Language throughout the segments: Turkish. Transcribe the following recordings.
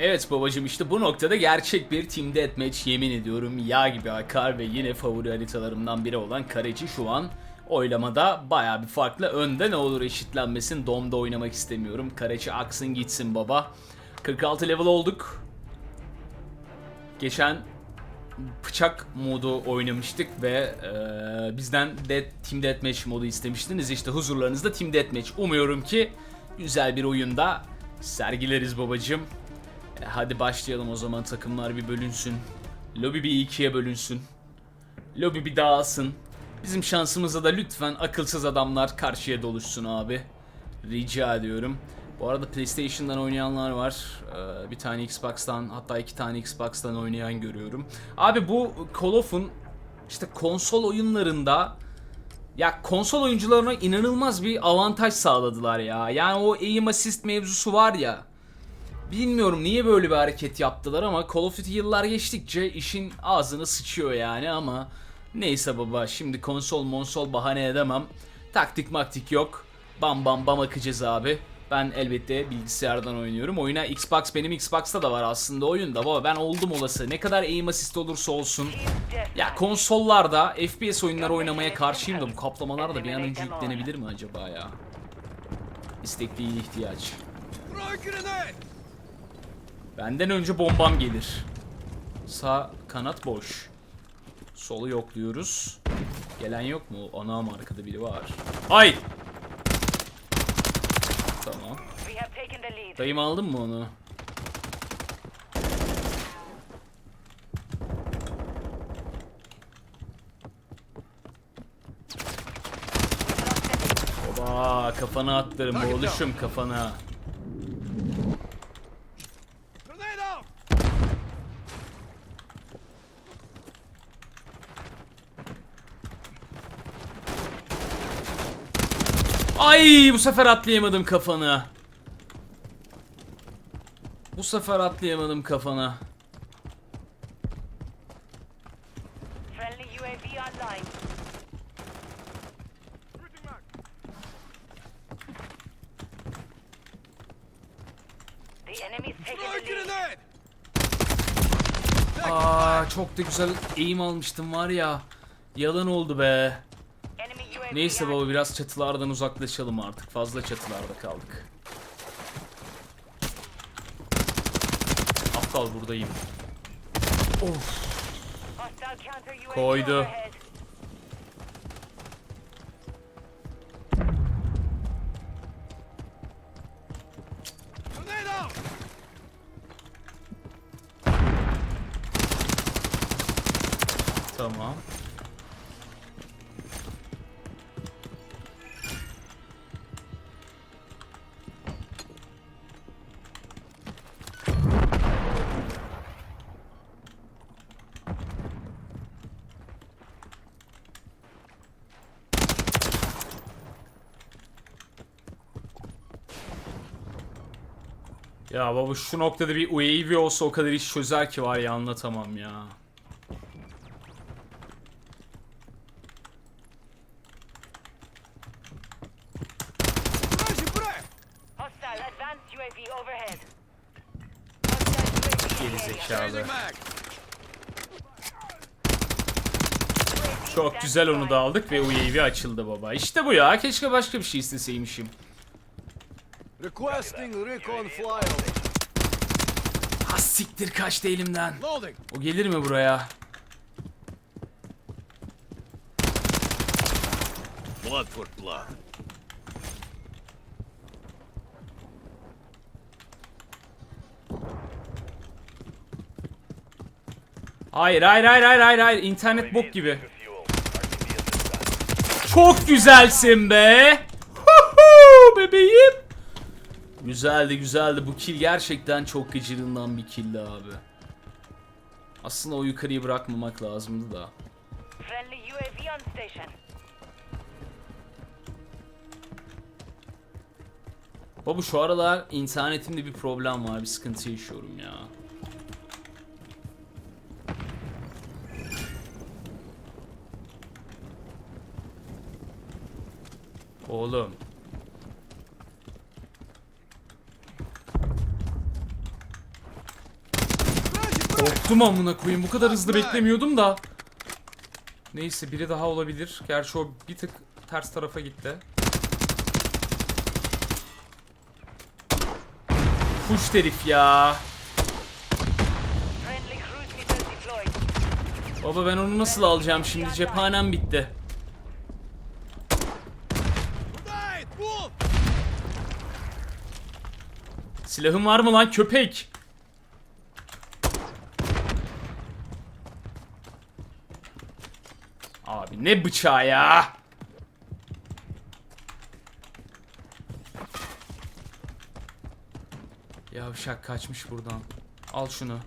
Evet babacım işte bu noktada gerçek bir Team Deathmatch yemin ediyorum yağ gibi akar ve yine favori haritalarımdan biri olan Kareci şu an oylamada baya bir farklı önde ne olur eşitlenmesin domda oynamak istemiyorum Kareci aksın gitsin baba 46 level olduk Geçen bıçak modu oynamıştık ve eee, bizden Dead, Team Deathmatch modu istemiştiniz. İşte huzurlarınızda Team Deathmatch. Umuyorum ki güzel bir oyunda sergileriz babacım. E, hadi başlayalım o zaman takımlar bir bölünsün. Lobby bir ikiye bölünsün. Lobby bir dağılsın. Bizim şansımıza da lütfen akılsız adamlar karşıya doluşsun abi. Rica ediyorum. Bu arada PlayStation'dan oynayanlar var. Ee, bir tane Xbox'tan hatta iki tane Xbox'tan oynayan görüyorum. Abi bu Call of'un işte konsol oyunlarında ya konsol oyuncularına inanılmaz bir avantaj sağladılar ya. Yani o aim assist mevzusu var ya. Bilmiyorum niye böyle bir hareket yaptılar ama Call of Duty yıllar geçtikçe işin ağzını sıçıyor yani ama neyse baba şimdi konsol monsol bahane edemem. Taktik maktik yok. Bam bam bam akacağız abi. Ben elbette bilgisayardan oynuyorum. Oyuna Xbox benim Xbox'ta da var aslında oyunda baba ben oldum olası. Ne kadar aim assist olursa olsun. Ya konsollarda FPS oyunları oynamaya karşıyım da bu kaplamalar da bir an önce yüklenebilir mi acaba ya? İstek değil ihtiyaç. Benden önce bombam gelir. Sağ kanat boş. Solu yokluyoruz. Gelen yok mu? Anam arkada biri var. Ay! Tamam. Dayım aldın mı onu? Oba kafana attırım oğluşum kafana. Ay bu sefer atlayamadım kafana. Bu sefer atlayamadım kafana. Friendly UAV online. The enemy's taken the lead. Aa çok da güzel eğim almıştım var ya. Yalan oldu be. Neyse baba biraz çatılardan uzaklaşalım artık. Fazla çatılarda kaldık. Aptal buradayım. UAV Koydu. Ya baba şu noktada bir UAV olsa o kadar iş çözer ki var ya anlatamam ya. Hostile advanced UAV overhead. Hostile Geri UAV zekalı. Çok güzel onu da aldık ve UAV açıldı baba. İşte bu ya. Keşke başka bir şey isteseymişim. Requesting recon flyover. Ha siktir kaçtı elimden. Loading. O gelir mi buraya? Blood for blood. Hayır hayır hayır hayır hayır hayır. İnternet bok gibi. Çok güzelsin be. Huhu, bebeğim. Güzeldi güzeldi. Bu kill gerçekten çok gıcırından bir killdi abi. Aslında o yukarıyı bırakmamak lazımdı da. Baba şu aralar internetimde bir problem var. Bir sıkıntı yaşıyorum ya. Oğlum. Korktum amına koyayım. Bu kadar hızlı beklemiyordum da. Neyse biri daha olabilir. Gerçi o bir tık ters tarafa gitti. Kuş herif ya. Baba ben onu nasıl alacağım şimdi? Cephanem bitti. Silahın var mı lan köpek? Abi ne bıçağı ya? Yavşak kaçmış buradan. Al şunu.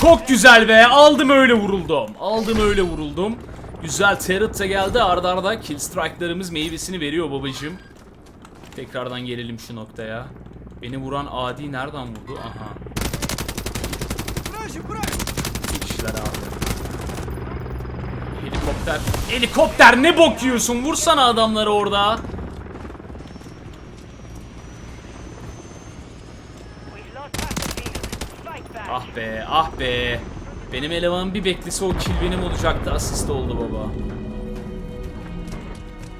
Çok güzel be. Aldım öyle vuruldum. Aldım öyle vuruldum. Güzel Territ de geldi. Arda arda kill strike'larımız meyvesini veriyor babacığım. Tekrardan gelelim şu noktaya. Beni vuran Adi nereden vurdu? Aha. İki kişiler abi. Helikopter. Helikopter ne bok yiyorsun? Vursana adamları orada. Ah be, ah be. Benim eleman bir beklese o kill benim olacaktı. Asist oldu baba.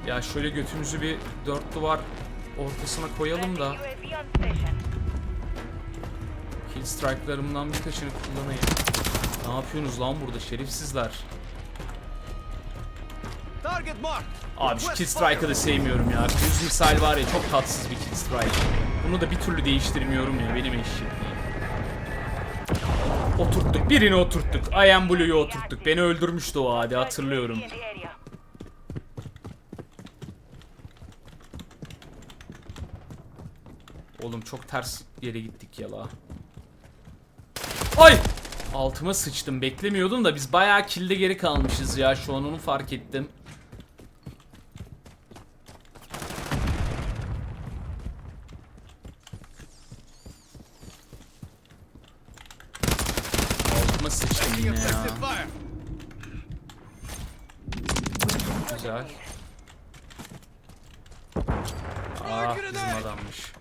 Ya şöyle götümüzü bir dört duvar ortasına koyalım da kill strike'larımdan birkaçını kullanayım. Ne yapıyorsunuz lan burada marked! Abi şu kill strike'ı da sevmiyorum ya. Cruise missile var ya çok tatsız bir kill strike. Bunu da bir türlü değiştirmiyorum ya benim eşitliğim. Oturttuk. Birini oturttuk. I am Blue'yu oturttuk. Beni öldürmüştü o hadi hatırlıyorum. Oğlum çok ters yere gittik ya la. Ay! Altıma sıçtım. Beklemiyordum da biz bayağı kilde geri kalmışız ya. Şu an onu fark ettim. Altıma sıçtım yine ya. Güzel. Ah bizim adammış.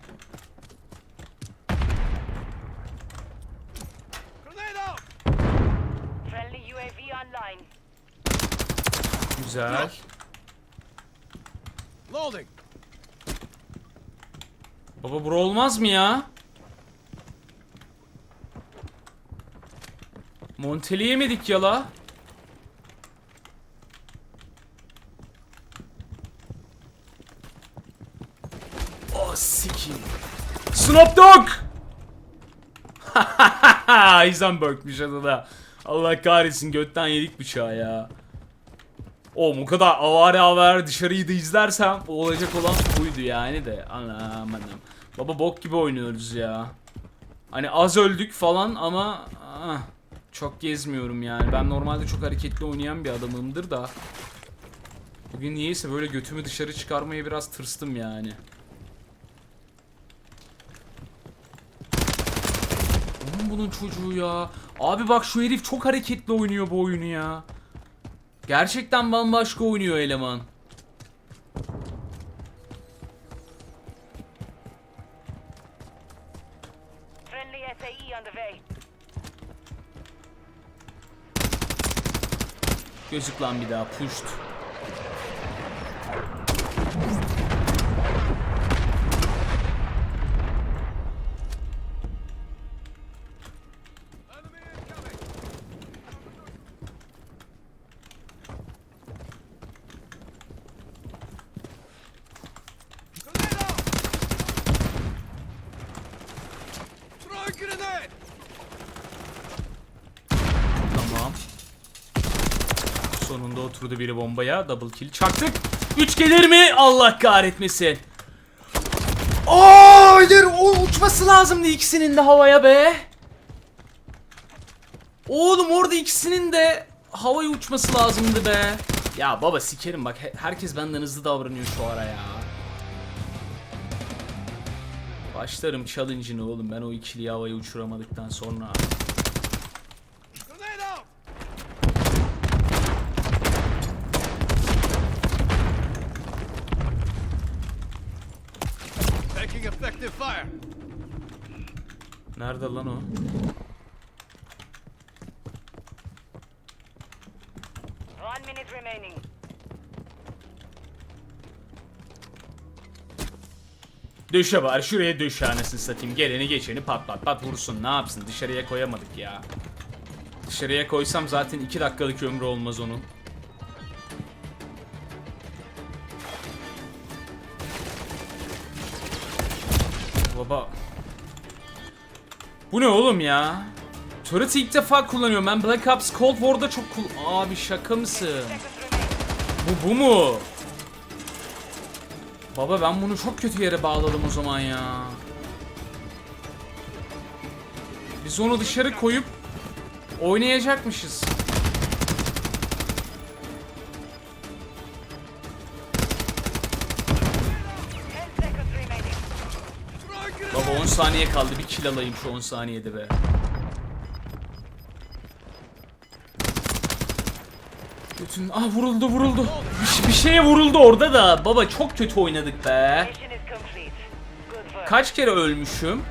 Güzel. Loading! Baba bura olmaz mı ya? Monteli yemedik ya la. Oh sikim. Snoop Dogg! Heisenberg'miş adı da. Allah kahretsin götten yedik bıçağı ya. O kadar avare avare dışarıyı da izlersem olacak olan buydu yani de. Anam anam. Baba bok gibi oynuyoruz ya. Hani az öldük falan ama ah, çok gezmiyorum yani. Ben normalde çok hareketli oynayan bir adamımdır da. Bugün niyeyse böyle götümü dışarı çıkarmaya biraz tırstım yani. Oğlum bunun çocuğu ya. Abi bak şu herif çok hareketli oynuyor bu oyunu ya. Gerçekten bambaşka oynuyor eleman. Gözük lan bir daha puşt. Oturdu biri bombaya. Double kill çaktık. 3 gelir mi? Allah kahretmesin. Aa, hayır o uçması lazımdı ikisinin de havaya be. Oğlum orada ikisinin de havaya uçması lazımdı be. Ya baba sikerim bak he- herkes benden hızlı davranıyor şu ara ya. Başlarım challenge'ını oğlum ben o ikiliyi havaya uçuramadıktan sonra. Nerede lan o? One minute remaining. Döşe var. Şuraya döşe anasını satayım. Geleni geçeni pat pat pat vursun. Ne yapsın? Dışarıya koyamadık ya. Dışarıya koysam zaten 2 dakikalık ömrü olmaz onun. Bu ne oğlum ya? Turret'ı ilk defa kullanıyorum. Ben Black Ops Cold War'da çok kul... Abi şaka mısın? Bu bu mu? Baba ben bunu çok kötü yere bağladım o zaman ya. Biz onu dışarı koyup oynayacakmışız. Saniye kaldı. Bir kill alayım şu 10 saniyede be. Bütün ah vuruldu vuruldu. Bir, bir şeye vuruldu orada da. Baba çok kötü oynadık be. Kaç kere ölmüşüm?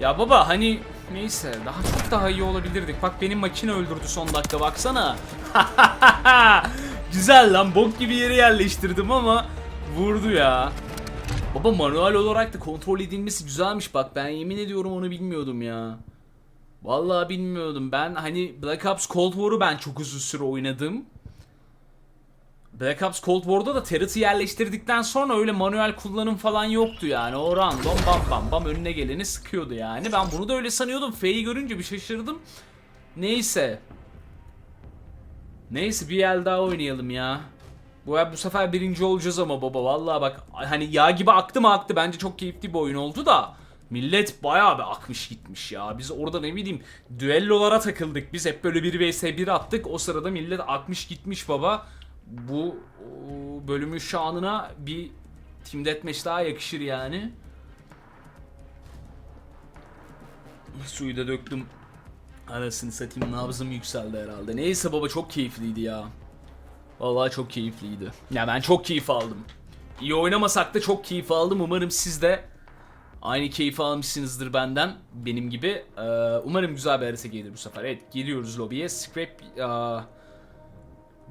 Ya baba hani neyse daha çok daha iyi olabilirdik. Bak benim makine öldürdü son dakika baksana. Güzel lan bok gibi yere yerleştirdim ama vurdu ya. Baba manuel olarak da kontrol edilmesi güzelmiş bak ben yemin ediyorum onu bilmiyordum ya. Vallahi bilmiyordum. Ben hani Black Ops Cold War'u ben çok uzun süre oynadım. Black Ops Cold War'da da turret'ı yerleştirdikten sonra öyle manuel kullanım falan yoktu yani. O random bam bam bam önüne geleni sıkıyordu yani. Ben bunu da öyle sanıyordum. F'yi görünce bir şaşırdım. Neyse. Neyse bir el daha oynayalım ya. Bu, bu sefer birinci olacağız ama baba vallahi bak hani yağ gibi aktı mı aktı bence çok keyifli bir oyun oldu da millet bayağı bir akmış gitmiş ya. Biz orada ne bileyim düellolara takıldık. Biz hep böyle 1 vs 1 attık. O sırada millet akmış gitmiş baba. Bu bölümün şanına bir Team Deathmatch daha yakışır yani. Suyu da döktüm. Anasını satayım nabzım yükseldi herhalde. Neyse baba çok keyifliydi ya. Vallahi çok keyifliydi. Ya ben çok keyif aldım. İyi oynamasak da çok keyif aldım. Umarım siz de aynı keyif almışsınızdır benden. Benim gibi. Ee, umarım güzel bir harita gelir bu sefer. Evet geliyoruz lobiye. Scrap...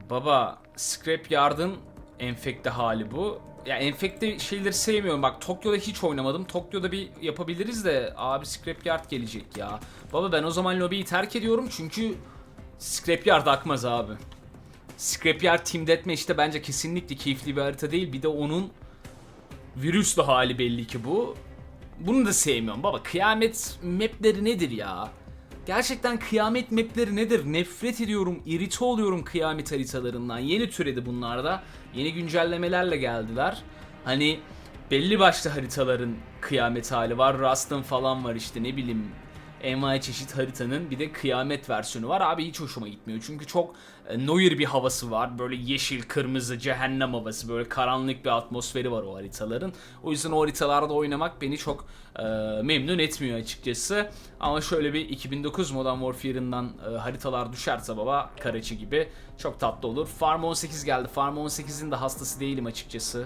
Baba Scrap Yard'ın enfekte hali bu. Ya enfekte şeyleri sevmiyorum. Bak Tokyo'da hiç oynamadım. Tokyo'da bir yapabiliriz de abi Scrap Yard gelecek ya. Baba ben o zaman lobiyi terk ediyorum çünkü Scrap Yard akmaz abi. Scrapyard Team Deathmatch'te bence kesinlikle keyifli bir harita değil. Bir de onun virüslü hali belli ki bu. Bunu da sevmiyorum baba. Kıyamet mapleri nedir ya? Gerçekten kıyamet mapleri nedir? Nefret ediyorum, irite oluyorum kıyamet haritalarından. Yeni türedi bunlar da. Yeni güncellemelerle geldiler. Hani belli başlı haritaların kıyamet hali var. Rust'ın falan var işte ne bileyim envai çeşit haritanın bir de kıyamet versiyonu var. Abi hiç hoşuma gitmiyor. Çünkü çok e, noir bir havası var. Böyle yeşil, kırmızı, cehennem havası. Böyle karanlık bir atmosferi var o haritaların. O yüzden o haritalarda oynamak beni çok e, memnun etmiyor açıkçası. Ama şöyle bir 2009 Modern Warfare'ından e, haritalar düşerse baba Karachi gibi çok tatlı olur. Farm 18 geldi. Farm 18'in de hastası değilim açıkçası.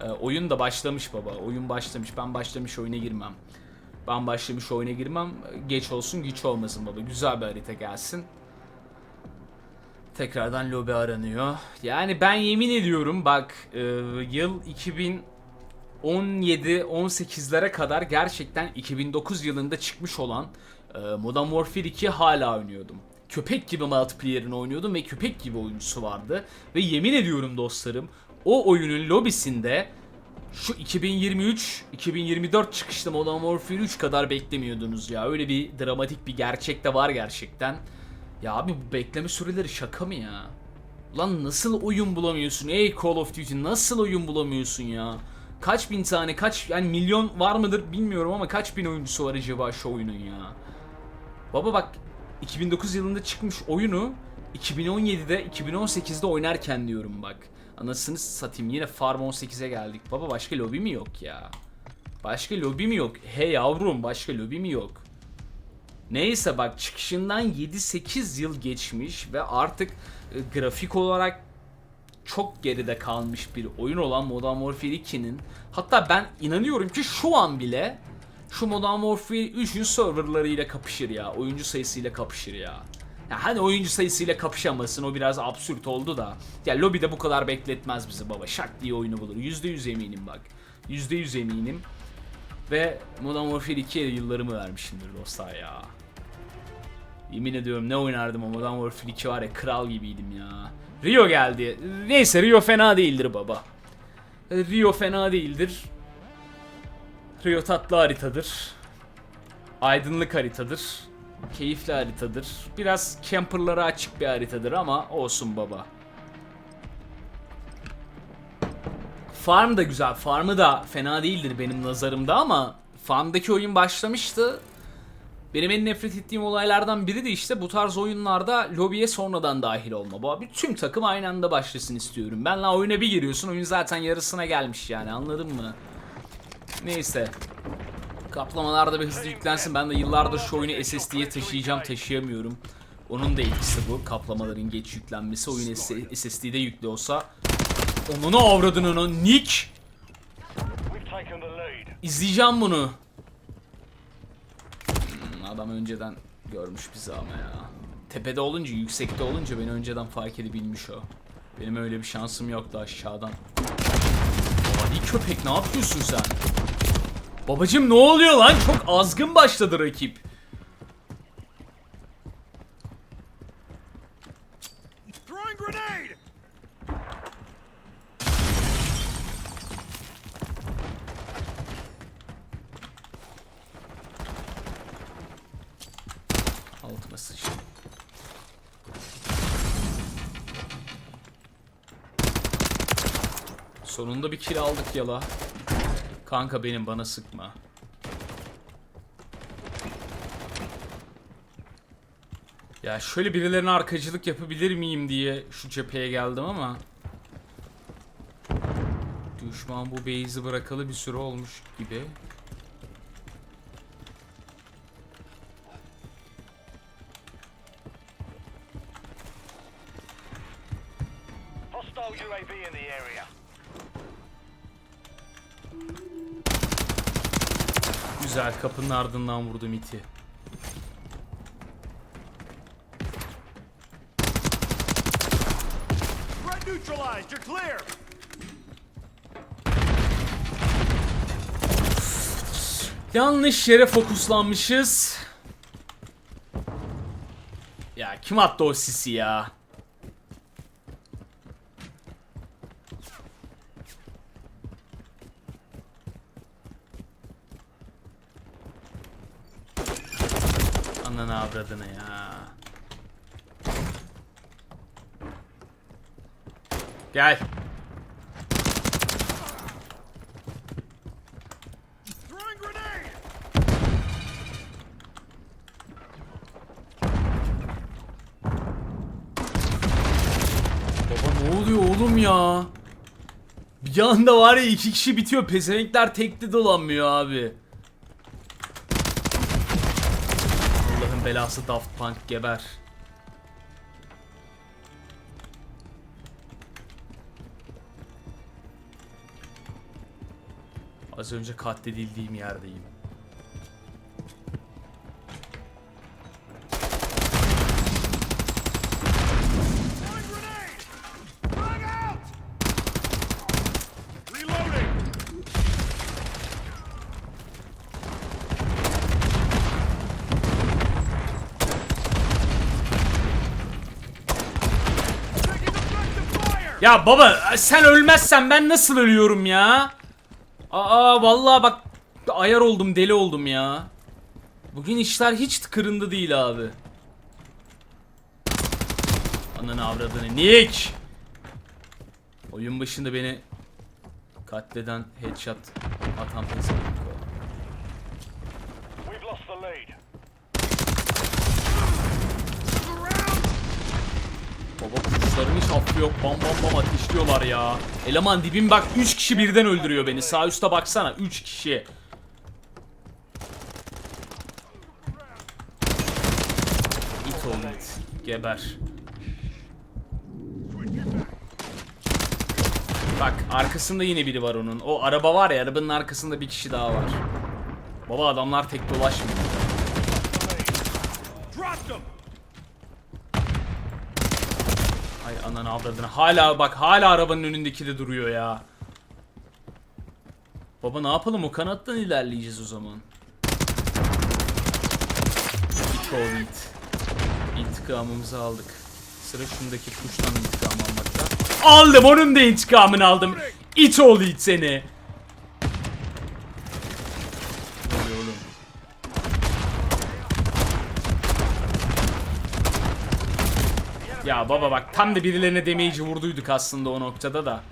E, oyun da başlamış baba. Oyun başlamış. Ben başlamış oyuna girmem. Ben başlamış oyuna girmem. Geç olsun güç olmasın baba. Güzel bir harita gelsin. Tekrardan lobi aranıyor. Yani ben yemin ediyorum bak e, yıl 2017-18'lere kadar gerçekten 2009 yılında çıkmış olan e, Modern Warfare 2 hala oynuyordum. Köpek gibi multiplayer'ını oynuyordum ve köpek gibi oyuncusu vardı. Ve yemin ediyorum dostlarım o oyunun lobisinde şu 2023-2024 çıkışlı Modern Warfare 3 kadar beklemiyordunuz ya. Öyle bir dramatik bir gerçek de var gerçekten. Ya abi bu bekleme süreleri şaka mı ya? Lan nasıl oyun bulamıyorsun ey Call of Duty nasıl oyun bulamıyorsun ya? Kaç bin tane kaç yani milyon var mıdır bilmiyorum ama kaç bin oyuncusu var acaba şu oyunun ya? Baba bak 2009 yılında çıkmış oyunu 2017'de 2018'de oynarken diyorum bak. Anasını satayım yine Farm 18'e geldik. Baba başka lobi mi yok ya? Başka lobi mi yok? He yavrum başka lobi mi yok? Neyse bak çıkışından 7-8 yıl geçmiş ve artık e, grafik olarak çok geride kalmış bir oyun olan Modern Warfare 2'nin hatta ben inanıyorum ki şu an bile şu Modern Warfare 3'ün serverlarıyla kapışır ya. Oyuncu sayısıyla kapışır ya. Ya hani oyuncu sayısıyla kapışamasın o biraz absürt oldu da. Ya lobide bu kadar bekletmez bizi baba. Şak diye oyunu bulur. %100 eminim bak. %100 eminim. Ve Modern Warfare 2'ye yıllarımı vermişimdir dostlar ya. Yemin ediyorum ne oynardım o Modern Warfare 2 var ya kral gibiydim ya. Rio geldi. Neyse Rio fena değildir baba. Rio fena değildir. Rio tatlı haritadır. Aydınlık haritadır. Keyifli haritadır. Biraz camperlara açık bir haritadır ama olsun baba. Farm da güzel. Farm'ı da fena değildir benim nazarımda ama Farm'daki oyun başlamıştı. Benim en nefret ettiğim olaylardan biri de işte bu tarz oyunlarda lobiye sonradan dahil olma. Bu abi tüm takım aynı anda başlasın istiyorum. Ben la oyuna bir giriyorsun oyun zaten yarısına gelmiş yani anladın mı? Neyse. Kaplamalarda bir hızlı yüklensin. Ben de yıllardır şu oyunu SSD'ye taşıyacağım taşıyamıyorum. Onun da etkisi bu. Kaplamaların geç yüklenmesi. Oyun SSD'de yüklü olsa. Nick. We've taken the lead. İzleyeceğim bunu. Hmm, adam önceden görmüş bizi ama ya. Tepede olunca, yüksekte olunca beni önceden fark edebilmiş o. Benim öyle bir şansım yoktu aşağıdan. Adi köpek ne yapıyorsun sen? Babacım ne oluyor lan? Çok azgın başladı rakip. Altıma sıçtım. Sonunda bir kill aldık yala. Kanka benim bana sıkma. Ya şöyle birilerine arkacılık yapabilir miyim diye şu cepheye geldim ama Düşman bu base'i bırakalı bir süre olmuş gibi. Kapının ardından vurdum iti. Threat neutralized! You're clear! Yanlış yere fokuslanmışız. Ya kim attı o sisi ya? Ananı avradını ya. Gel. Baba ne oluyor oğlum ya? Bir anda var ya iki kişi bitiyor. Pezevenkler tekli dolanmıyor abi. Belası Daft Punk geber. Az önce katledildiğim yerdeyim. Ya baba sen ölmezsen ben nasıl ölüyorum ya? Aa vallahi bak ayar oldum deli oldum ya. Bugün işler hiç tıkırında değil abi. Ananı avradını Nick! Oyun başında beni katleden headshot atan pezevenk affı yok. Bam bam bam ateşliyorlar ya. Eleman dibim bak 3 kişi birden öldürüyor beni. Sağ üstte baksana 3 kişi. İt it. Geber. Bak arkasında yine biri var onun. O araba var ya arabanın arkasında bir kişi daha var. Baba adamlar tek dolaşmıyor. Ananı avradını. Hala bak hala arabanın önündeki de duruyor ya. Baba ne yapalım o kanattan ilerleyeceğiz o zaman. İt. İntikamımızı aldık. Sıra şundaki kuştan intikam almakta. Aldım onun da intikamını aldım. İt oğlu it seni. Ne oluyor oğlum? Baba bak tam da birilerine damage'i vurduyduk aslında o noktada da.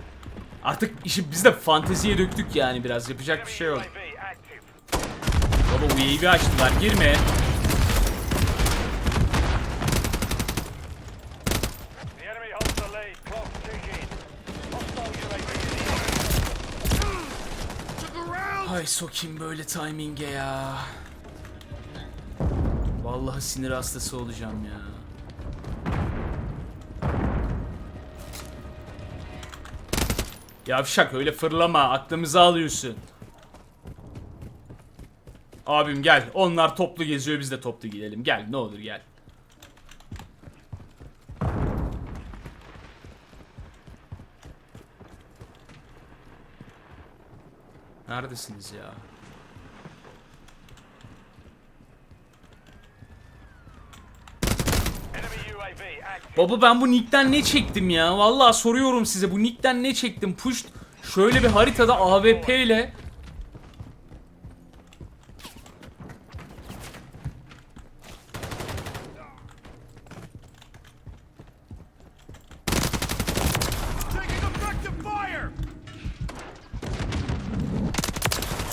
Artık işi biz de fanteziye döktük yani biraz yapacak bir şey yok. Baba UAV açtılar girme. Ay sokayım böyle timing'e ya. Vallahi sinir hastası olacağım ya. Yavşak öyle fırlama aklımızı alıyorsun. Abim gel onlar toplu geziyor biz de toplu gidelim gel ne olur gel. Neredesiniz ya? Baba ben bu nickten ne çektim ya? Vallahi soruyorum size bu nickten ne çektim? Push şöyle bir haritada AWP ile.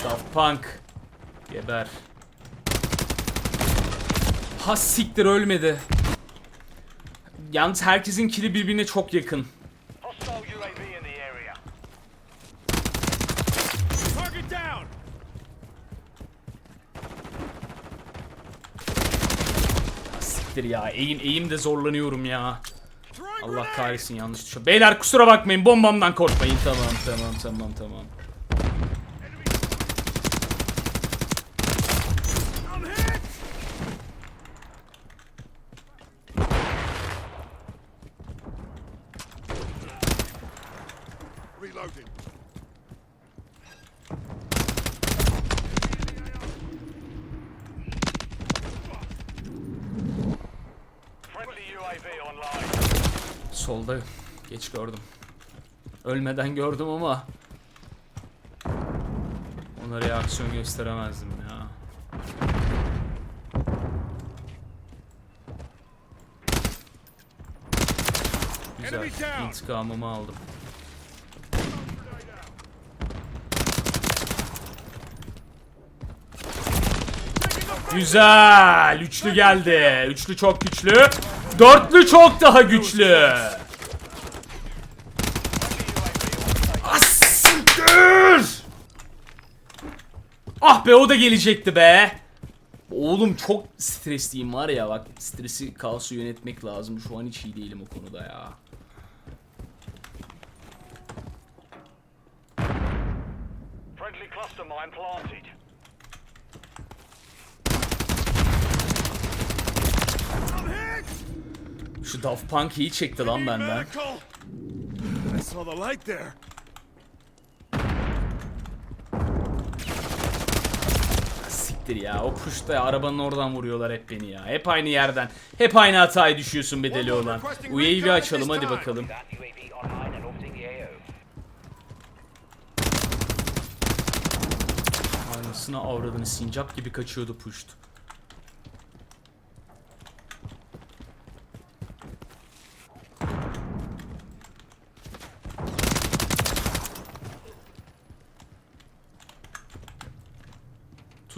Daft Punk geber. Ha siktir ölmedi. Yalnız herkesin kili birbirine çok yakın. Siktir ya. Eğim eğim de zorlanıyorum ya. Allah kahretsin yanlış düşüyor. Beyler kusura bakmayın bombamdan korkmayın. Tamam tamam tamam tamam. Solda geç gördüm. Ölmeden gördüm ama ona reaksiyon gösteremezdim ya. Güzel. İntikamımı aldım. Güzel. Üçlü geldi. Üçlü çok güçlü. Dörtlü çok daha güçlü. Asiktir! Ah be o da gelecekti be. Oğlum çok stresliyim var ya bak stresi kaosu yönetmek lazım. Şu an hiç iyi değilim o konuda ya. Friendly cluster mine planted. Şu Daft Punk iyi çekti lan benden. Siktir ya o kuşta arabanın oradan vuruyorlar hep beni ya. Hep aynı yerden. Hep aynı hatayı düşüyorsun bedeli olan. UAV açalım hadi bakalım. Aynısına avradını sincap gibi kaçıyordu puşt.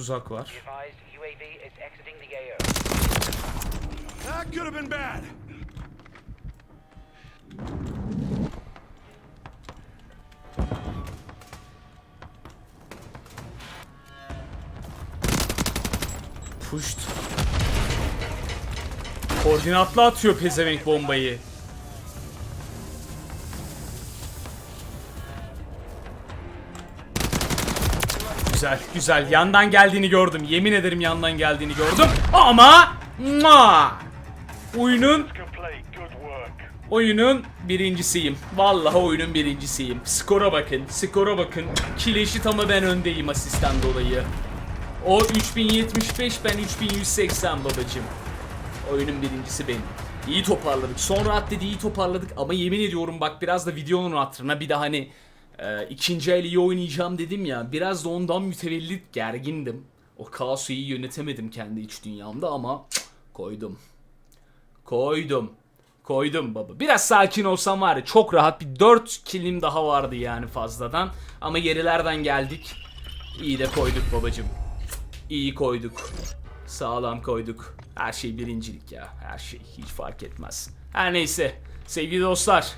Tuzak var. That could have been bad. Puşt. Koordinatlı atıyor pezevenk bombayı. Güzel güzel yandan geldiğini gördüm. Yemin ederim yandan geldiğini gördüm. Ama mua! oyunun oyunun birincisiyim. Vallahi oyunun birincisiyim. Skora bakın. Skora bakın. Kill eşit ama ben öndeyim asistan dolayı. O 3075 ben 3180 babacım. Oyunun birincisi benim. İyi toparladık. Son raddede iyi toparladık ama yemin ediyorum bak biraz da videonun hatırına bir de hani e, ikinci el iyi oynayacağım dedim ya. Biraz da ondan mütevellit gergindim. O kaosu iyi yönetemedim kendi iç dünyamda ama koydum. Koydum. Koydum baba. Biraz sakin olsam var ya çok rahat bir 4 kilim daha vardı yani fazladan. Ama gerilerden geldik. İyi de koyduk babacım. İyi koyduk. Sağlam koyduk. Her şey birincilik ya. Her şey hiç fark etmez. Her neyse. Sevgili dostlar.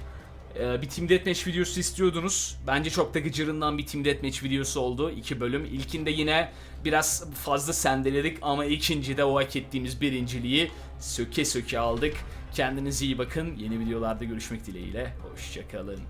E, Bir Team Deathmatch videosu istiyordunuz. Bence çok da gıcırından bir Team Deathmatch videosu oldu. iki bölüm. İlkinde yine biraz fazla sendeledik ama ikincide o hak ettiğimiz birinciliği söke söke aldık. Kendinize iyi bakın. Yeni videolarda görüşmek dileğiyle. Hoşçakalın.